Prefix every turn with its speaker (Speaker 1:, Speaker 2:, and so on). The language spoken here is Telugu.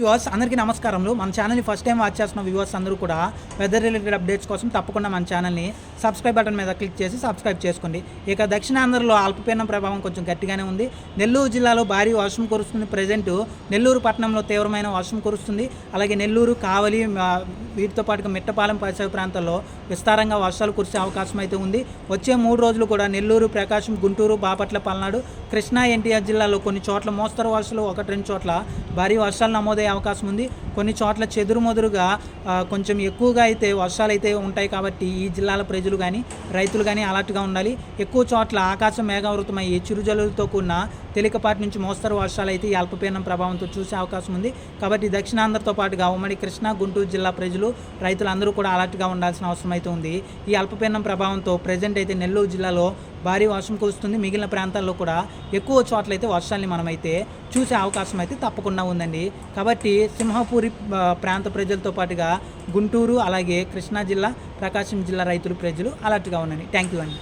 Speaker 1: వ్యూవర్స్ అందరికీ నమస్కారములు. మన ఛానల్ని ఫస్ట్ టైం వాచ్ చేస్తున్న వ్యూవర్స్ అందరూ కూడా వెదర్ రిలేటెడ్ అప్డేట్స్ కోసం తప్పకుండా మన ఛానల్ని సబ్స్క్రైబ్ బటన్ మీద క్లిక్ చేసి సబ్స్క్రైబ్ చేసుకోండి. ఇక దక్షిణాంధ్రలో అల్పపీడనం ప్రభావం కొంచెం గట్టిగానే ఉంది. నెల్లూరు జిల్లాలో భారీ వర్షం కురుస్తుంది. ప్రజెంట్ నెల్లూరు పట్టణంలో తీవ్రమైన వర్షం కురుస్తుంది. అలాగే నెల్లూరు కావలి వీటితో పాటుగా మిట్టపాలెం పరిసర ప్రాంతాల్లో విస్తారంగా వర్షాలు కురిసే అవకాశం అయితే ఉంది. వచ్చే మూడు రోజులు కూడా నెల్లూరు ప్రకాశం గుంటూరు బాపట్ల పల్నాడు కృష్ణా ఎన్టీఆర్ జిల్లాలో కొన్ని చోట్ల మోస్తరు వర్షాలు ఒకటి రెండు చోట్ల భారీ వర్షాలు నమోదయ్యే అవకాశం ఉంది. కొన్ని చోట్ల చెదురుమదురుగా కొంచెం ఎక్కువగా అయితే వర్షాలు అయితే ఉంటాయి కాబట్టి ఈ జిల్లాల ప్రజలు కానీ రైతులు కానీ అలర్ట్గా ఉండాలి. ఎక్కువ చోట్ల ఆకాశం మేఘావృతమయ్యి చిరుజల్లులతో కూడిన తేలికపాటి నుంచి మోస్తరు వర్షాలు అయితే ఈ అల్పపీడనం ప్రభావంతో చూసే అవకాశం ఉంది. కాబట్టి దక్షిణాంధ్రతో పాటుగా ఉమ్మడి కృష్ణా గుంటూరు జిల్లా ప్రజలు రైతులందరూ కూడా అలర్ట్గా ఉండాల్సిన అవసరం అయితే ఉంది. ఈ అల్పపీడనం ప్రభావంతో ప్రజెంట్ అయితే నెల్లూరు జిల్లాలో భారీ వర్షం కురుస్తుంది. మిగిలిన ప్రాంతాల్లో కూడా ఎక్కువ చోట్ల అయితే మనమైతే చూసే అవకాశం అయితే తప్పకుండా ఉందండి. కాబట్టి సింహపూరి ప్రాంత ప్రజలతో పాటుగా గుంటూరు అలాగే కృష్ణా జిల్లా ప్రకాశం జిల్లా రైతులు ప్రజలు అలర్ట్గా ఉండండి. థ్యాంక్ యూ అండి.